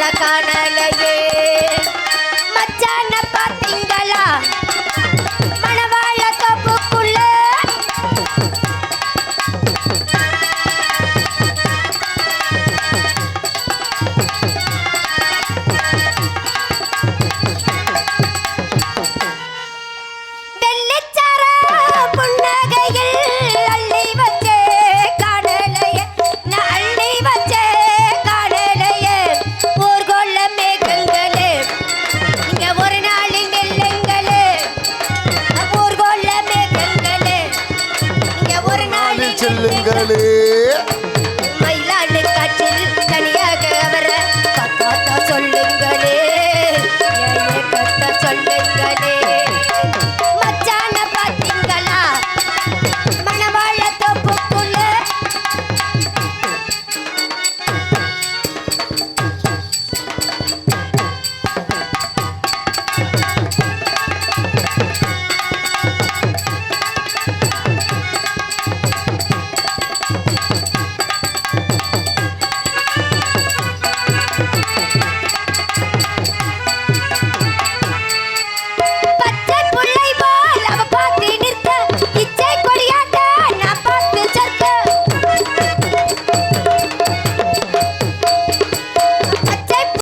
ஊர செல்லுங்களே. மயிலாடு காற்றில் தனியாக அவரை சொல்லுங்களே. சொல்லுங்களே.